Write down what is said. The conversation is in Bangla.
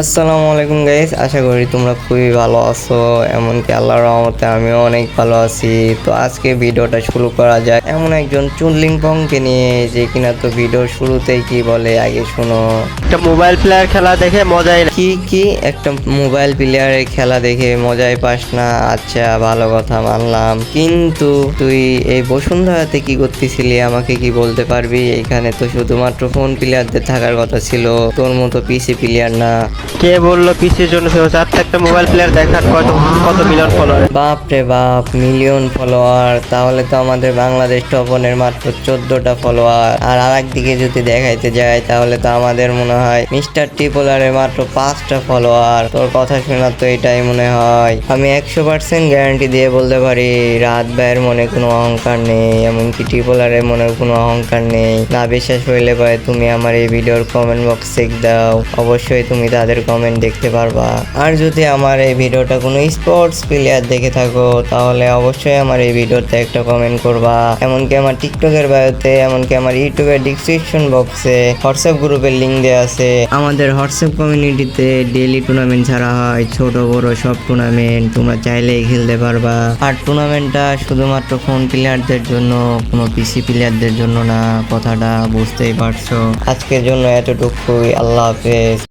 আসসালামু আলাইকুম গাইস আশা করি তোমরা খুবই ভালো আছো এমনকি আল্লাহর রহমতে আমিও অনেক ভালো আছি। তো আজকে ভিডিওটা শুরু করা যায় এমন একজন চুনলিং পংকে নিয়ে যে কিনা তো ভিডিও শুরুতেই কি বলে আগে শোনো। একটা মোবাইল প্লেয়ার খেলা দেখে মজাই কি কি? একটা মোবাইল প্লেয়ারের খেলা দেখে মজাই পাস না। আচ্ছা ভালো কথা মানলাম। কিন্তু তুই এই বসুন্ধরাতে কি করতেছিলি? আমাকে কি বলতে পারবি? এখানে তো শুধুমাত্র ফোন প্লেয়ারদের থাকার কথা ছিল। তোর মতো পিসি প্লেয়ার না। কে বলল পিসির জন্য ফেমাস আর একটা মোবাইল প্লেয়ার দেখার কত কত মিলিয়ন ফলোয়ার বাপ রে বাপ মিলিয়ন ফলোয়ার তাহলে তো আমাদের বাংলাদেশ টপনের মাত্র চোদ্দটা ফলোয়ার আর আরেক দিকে যদি দেখাইতে যায় তাহলে তো আমাদের মনে হয় মিস্টার টিপোলারের মাত্র পাঁচটা ফলোয়ার তোর কথা শোনা তো এটাই মনে হয়। আমি একশো পার্সেন্ট গ্যারান্টি দিয়ে বলতে পারি, রাত ভাইয়ের মনে কোনো অহংকার নেই, এমনকি টিপোলারের মনে কোনো অহংকার নেই। না বিশ্বাস হইলে পারে তুমি আমার এই ভিডিওর কমেন্ট বক্স দাও। অবশ্যই তুমি তাদের কমেন্ট দেখতে পারবা। আর যদি আমার এই ভিডিওটা কোনো স্পোর্টস প্লেয়ার দেখে থাকো, তাহলে অবশ্যই আমার এই ভিডিওতে একটা কমেন্ট করবা। এমনকি আমার টিকটকের বায়োতে এমনকি আমার ইউটিউবের ডিসক্রিপশন বক্সে হোয়াটসঅ্যাপ গ্রুপের লিঙ্ক দেওয়া আছে। আমাদের হোয়াটসঅ্যাপ কমিউনিটিতে ডেইলি টুর্নামেন্ট ছাড়া হয়, ছোট, বড় সব টুর্নামেন্ট তোমরা চাইলেই খেলতে পারবা। আর টুর্নামেন্টটা শুধুমাত্র ফোন প্লেয়ারদের জন্য, কোনো পিসি প্লেয়ারদের জন্য না, কথাটা বুঝতেই পারছ। আজকের জন্য এতটুকুই, আল্লাহ হাফেজ।